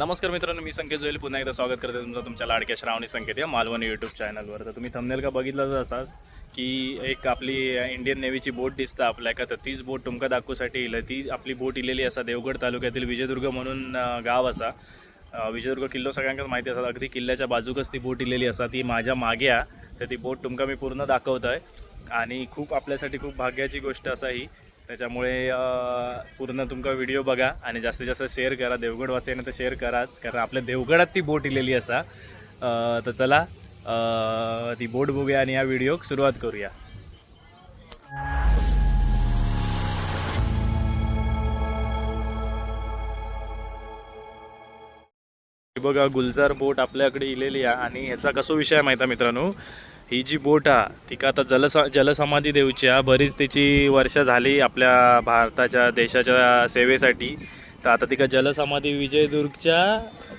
नमस्कार मित्रांनो मी संकेत जोईल. पुन्हा एकदा स्वागत करते तुमचं तुमच्या लाडक्या श्रावणी संकेत या मालवणी यूट्यूब चॅनलवर तर तुम्ही थंबनेल का बघितलं असाच की एक आपली इंडियन नेव्हीची बोट दिसतं आपल्या का तर तीच बोट तुमका दाखवूसाठी इलं ती आपली बोट इलेली असा देवगड तालुक्यातील विजयदुर्ग म्हणून गाव असा. विजयदुर्ग किल्लो सगळ्यांकाच माहिती असतात अगदी किल्ल्याच्या बाजूकच ती बोट इलेली असा. ती माझ्या मागे आहे. तर ती बोट तुमका मी पूर्ण दाखवत आहे आणि खूप आपल्यासाठी खूप भाग्याची गोष्ट असा ही त्याच्यामुळे पूर्ण तुमका व्हिडिओ बघा आणि जास्तीत जास्त शेअर करा. देवगड वासियांना तर शेअर कराच कारण आपल्या देवगडात ती बोट इलेली असा. तर चला ती बोट बघूया आणि या व्हिडिओक सुरुवात करूया. बघा गुलजार बोट आपल्याकडे इलेली आहे आणि ह्याचा कसो विषय माहिती आहे मित्रांनो? ही जी बोट हा तिका आता जलस जलसमाधी देऊची हा बरीच तिची वर्ष झाली आपल्या भारताच्या देशाच्या सेवेसाठी. तर आता तिका जलसमाधी विजयदुर्गच्या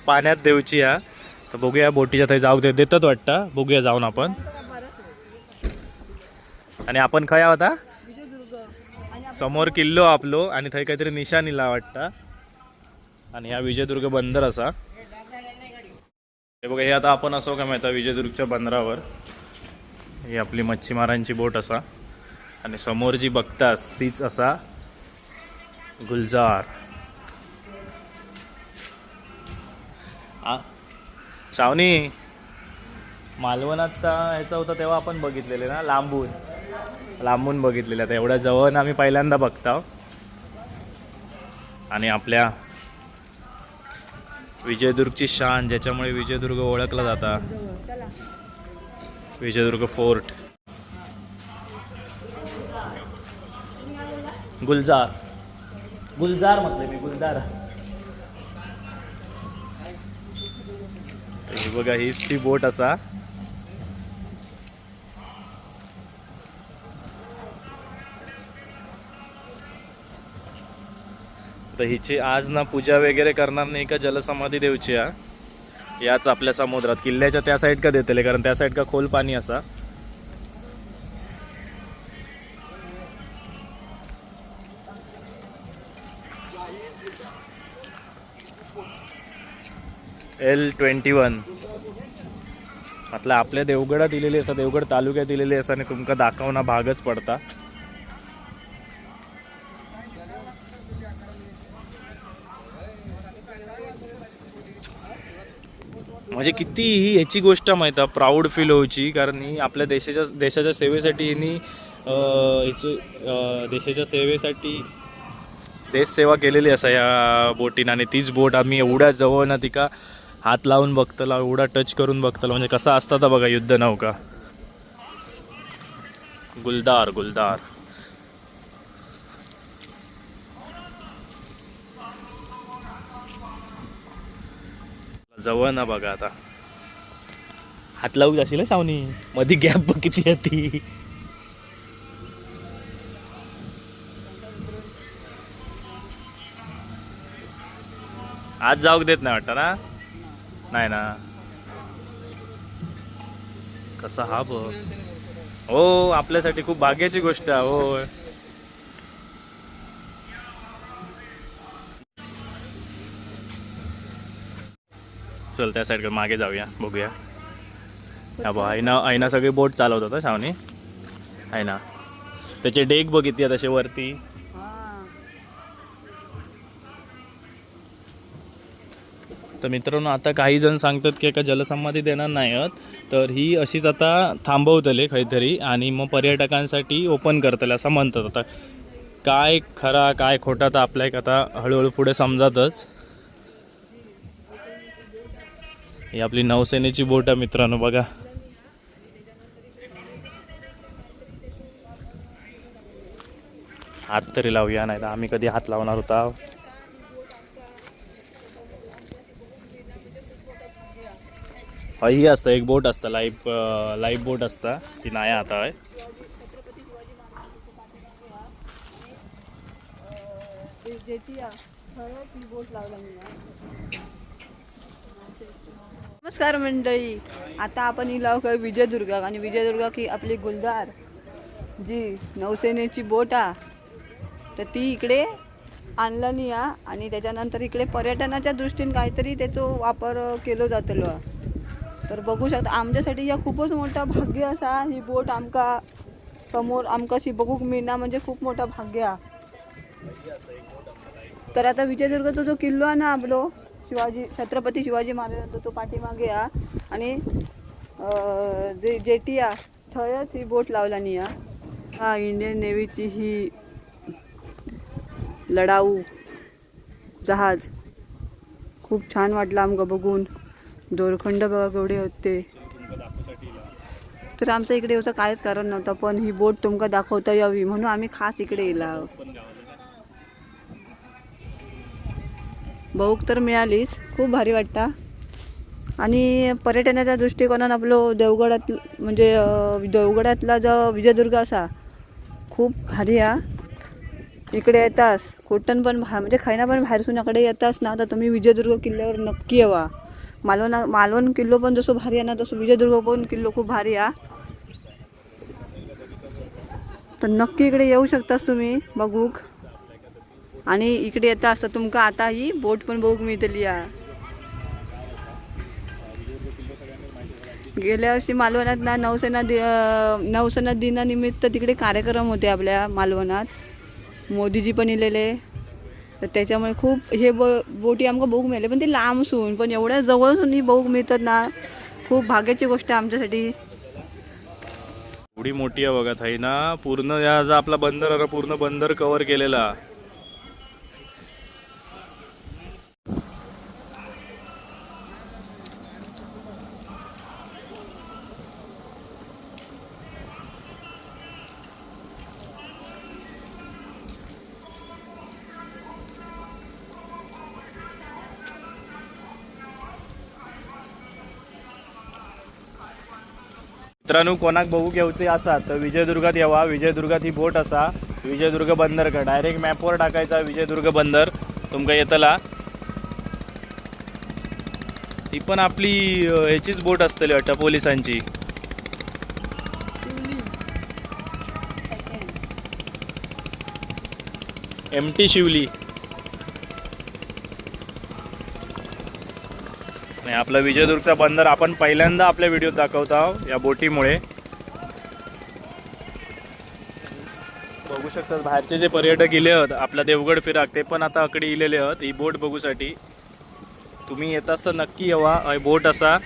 पाण्यात देऊची हा तर बघूया बोटीच्या थंय जाऊ दे देतात वाटतं. बघूया जाऊन आपण. आणि आपण खया होता समोर किल्लो आपलो आणि थंय काहीतरी निशाण इला वाटतं. आणि हा विजयदुर्ग बंदर असा. हे बघा हे आता आपण असो का माहिती विजयदुर्गच्या बंदरावर. ही आपली मच्छीमारांची बोट असा. आणि समोर जी बघतास तीच असा गुलजार. आ श्रावणी मालवणात ह्याचा होता तेव्हा आपण बघितलेले ना लांबून. लांबून बघितलेले आता एवढ्या जवळ आम्ही पहिल्यांदा बघता. आणि आपल्या विजयदुर्गची शान ज्याच्यामुळे विजयदुर्ग ओळखला जाता. विजयदुर्ग फोर्ट. गुलजार. गुलजार म्हटलं मी गुलजार ही बघा हीच ती बोट असा. तर हिची आज ना पूजा वगैरे करणार नाही का? जलसमाधी देऊची हा. याच आपल्या समुद्रात. किल्ल्याच्या त्या साईड का देतले कारण त्या साईड का खोल पाणी असा. एल ट्वेंटी वन म्हटलं आपल्या देवगडात दिलेली असा देवगड तालुक्यात दिलेली असा आणि तुमका दाखवणं भागच पडता. म्हणजे किती ही ह्याची गोष्ट माहीत आहे प्राऊड फील होऊची कारण ही आपल्या देशाच्या देशाच्या सेवेसाठी हिनी हिची देशाच्या सेवेसाठी देशसेवा केलेली असा या बोटीनं. आणि तीच बोट आम्ही एवढ्या जवळ ना तिका हात लावून बघतला एवढा टच करून बघतला. म्हणजे कसा असता बघा युद्ध नौका. गुलदार गुलदार. जवळ ना बघा आता. हात लावू जाशील हं सावनी? मध्ये गॅप बघ किती आहे ती. आज जाऊक देत नाही वाटतं ना? नाही ना? कसा हा बघ. हो आपल्यासाठी खूप भाग्याची गोष्ट आहे होय. चल त्या साईडकडे मागे जाऊया बघूया. हा बा ऐना ऐना सगळी बोट चालवत होता शावनी आहे ना त्याचे डेक बघितली तसे वरती. तर मित्रांनो आता काही जण सांगतात की एका जलसंमती देणार नाही आहेत तर ही अशीच आता थांबवतले काहीतरी आणि मग पर्यटकांसाठी ओपन करतले असं म्हणतात आता. काय खरा काय खोटा तर आपल्या एक आता हळूहळू पुढे समजातच. ही आपली नौसेनेची बोट आहे मित्रांनो बघा. हात तरी लावूया नाही तर आम्ही कधी हात लावणार होता ही असतं एक बोट असतं लाईफ लाईफ बोट असतं. ती नाही आता आहे नमस्कार मंडळी. आता आपण इलाव काय विजयदुर्गा आणि विजयदुर्गा की आपली गुलदार जी नौसेनेची बोट आ तर ती इकडे आणला नाही आणि त्याच्यानंतर इकडे पर्यटनाच्या दृष्टीने काहीतरी त्याचो वापर केलो जातलो तर बघू शकता आमच्यासाठी या खूपच मोठा भाग्य असा ही बोट आमका समोर आमकाशी बघूक मिळणार म्हणजे खूप मोठा भाग्य हा तर आता विजयदुर्गाचा जो किल्लो आहे ना आपलो शिवाजी छत्रपती शिवाजी महाराजांचा तो पाठीमागे या आणि जे जेटी या थंयच ही बोट लावलानी या हा इंडियन नेव्हीची ही लढाऊ जहाज. खूप छान वाटलं आमका बघून. दोरखंड बघा केवढे होते. तर आमचं इकडे याचं काहीच कारण नव्हतं पण ही बोट तुमका दाखवता यावी म्हणून आम्ही खास इकडे येला बहुक तर मिळालीच. खूप भारी वाटता. आणि पर्यटनाच्या दृष्टिकोनात आपलो देवगडात म्हणजे देवगडातला जो विजयदुर्ग असा खूप भारी हा. इकडे येतास कोटण पण भा म्हणजे खायना पण बाहेरसून इकडे येतास ना तर तुम्ही विजयदुर्ग किल्ल्यावर नक्की यावा. मालवण मालवण किल्लो पण जसं भारी आहे ना तसं विजयदुर्ग पण किल्लो खूप भारी हा. तर नक्की इकडे येऊ शकतास तुम्ही बघूक. आणि इकडे येता असता तुमका आता ही बोट पण बघूक मिळतली हा गेल्या वर्षी मालवणात ना नौसेना दि नौसेना दिनानिमित्त तिकडे कार्यक्रम होते आपल्या मालवणात. मोदीजी पण इलेले. तर त्याच्यामुळे खूप हे ब बोटी आमकां बघूक मिळाले. पण ते लांबसून पण एवढ्या जवळसून ही बघूक मिळतात ना. खूप भाग्याची गोष्ट आहे आमच्यासाठी. एवढी मोठी आहे बघा थाई ना. पूर्ण या आपला बंदर आहे ना, पूर्ण बंदर कव्हर केलेला. मित्रांनो कोणाक बघू येवचे असा तर विजयदुर्गात येवा. विजयदुर्गात ही बोट असा. विजयदुर्ग बंदर का? डायरेक्ट मॅपवर टाकायचा विजयदुर्ग बंदर. तुमका येतला. ती पण आपली ह्याचीच बोट असतली वाटतं पोलिसांची. एम टी शिवली आपलं विजयदुर्गचा बंदर आपण पहिल्यांदा आपल्या व्हिडिओत दाखवत आहोत या बोटीमुळे. बघू शकतात बाहेरचे जे पर्यटक इले आहेत आपला देवगड फिराक ते पण आता अकडे इलेले आहेत ही बोट बघूसाठी. तुम्ही येताच तर नक्की येवा बोट असा.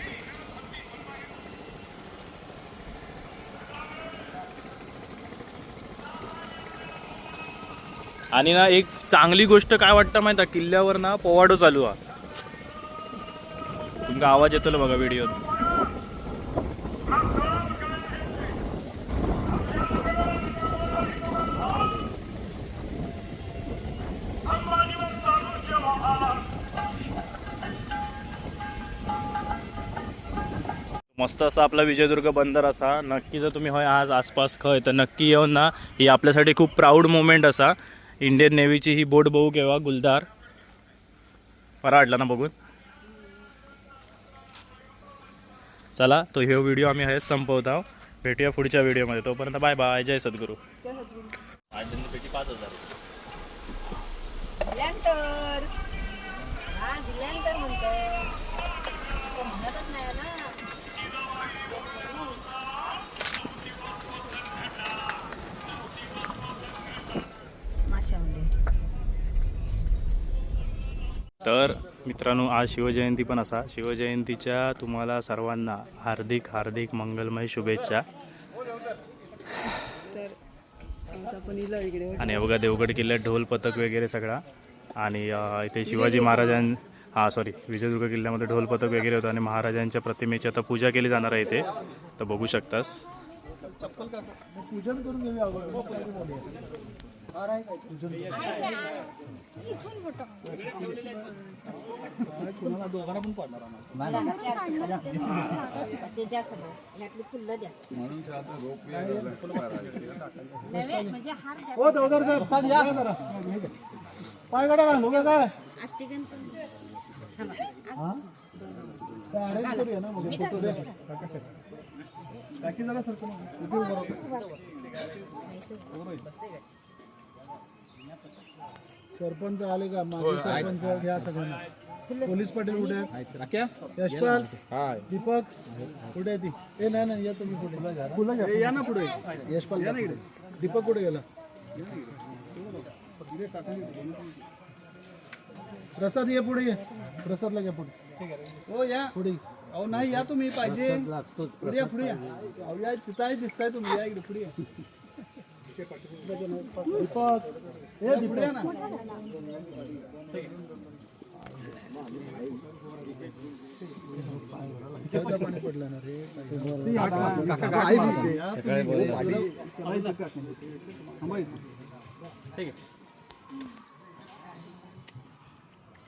आणि ना एक चांगली गोष्ट काय वाटतं माहिती आहे? किल्ल्यावर ना पोवाडो चालू आहे. तुमका आवाज येतो बघा व्हिडिओत मस्त असा आपला विजयदुर्ग बंदर असा. नक्की जर तुम्ही होय आज आसपास खय तर नक्की येऊन ना ही आपल्यासाठी खूप प्राऊड मोमेंट असा. इंडियन नेव्हीची ही बोट बघू केव्हा गुलदार. बरा वाटला ना बघून. चला तो हे व्हिडिओ आम्ही हेच संपवत आहोत भेटूया पुढच्या व्हिडिओमध्ये तोपर्यंत बाय बाय जय सद्गुरू. आठ पाच हजार. तर मित्रांनो आज शिवजयंती पण असा. शिवजयंतीच्या तुम्हाला सर्वांना हार्दिक हार्दिक मंगलमय शुभेच्छा. तर आमचा पण इला इकडे. आणि बघा देवगड किल्ल्यात ढोल पथक वगैरे सगळा. आणि इथे शिवाजी महाराजां हां सॉरी विजयदुर्ग किल्ल्यामध्ये ढोल पथक वगैरे होतं आणि महाराजांच्या प्रतिमेची आता पूजा केली जाणार आहे इथे. तर बघू शकतास. हो देवदार साहेब खाली या जरा पाय काढा का नको काय हा? arrange करूया ना मग फोटो द्या टाकी जरा इथे उभं राहा. बरोबर आहे. सरपंच आले का? माजी सरपंच घ्या सगळ्यांना. पोलीस पाटील कुठे आहेत? यशपाल? दीपक? कुठे आहे ती? ए नाही नाही या तुम्ही ए, या ना पुढे. यशपाल या ना इकडे. दीपक कुठे गेला? प्रसाद ये पुढे ये. प्रसादला घ्या पुढे. हो या. पुढे. अहो नाही या तुम्ही पाहिजे. पुढे या पुढे या तिथं आहे दिसताय तुम्ही. या इकडे पुढे या. दीपक हे पुढे ना पाणी पडलं ना रे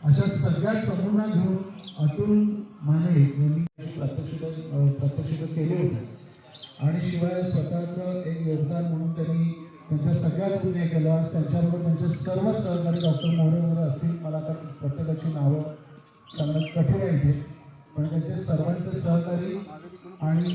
अशा सगळ्या समूहांना घेऊन अतुल माने यांनी प्रत्यक्ष प्रत्यक्ष केले होते. आणि शिवाय स्वतःचं एक योगदान म्हणून त्यांनी त्यांच्या सगळ्यात पुढे केलं त्यांच्याबरोबर त्यांचे सर्व सहकारी डॉक्टर मोरे वगैरे असतील मला तर प्रत्येकाची नावं सांगणं कठीण आहे पण त्यांचे सर्वांचे सहकारी आणि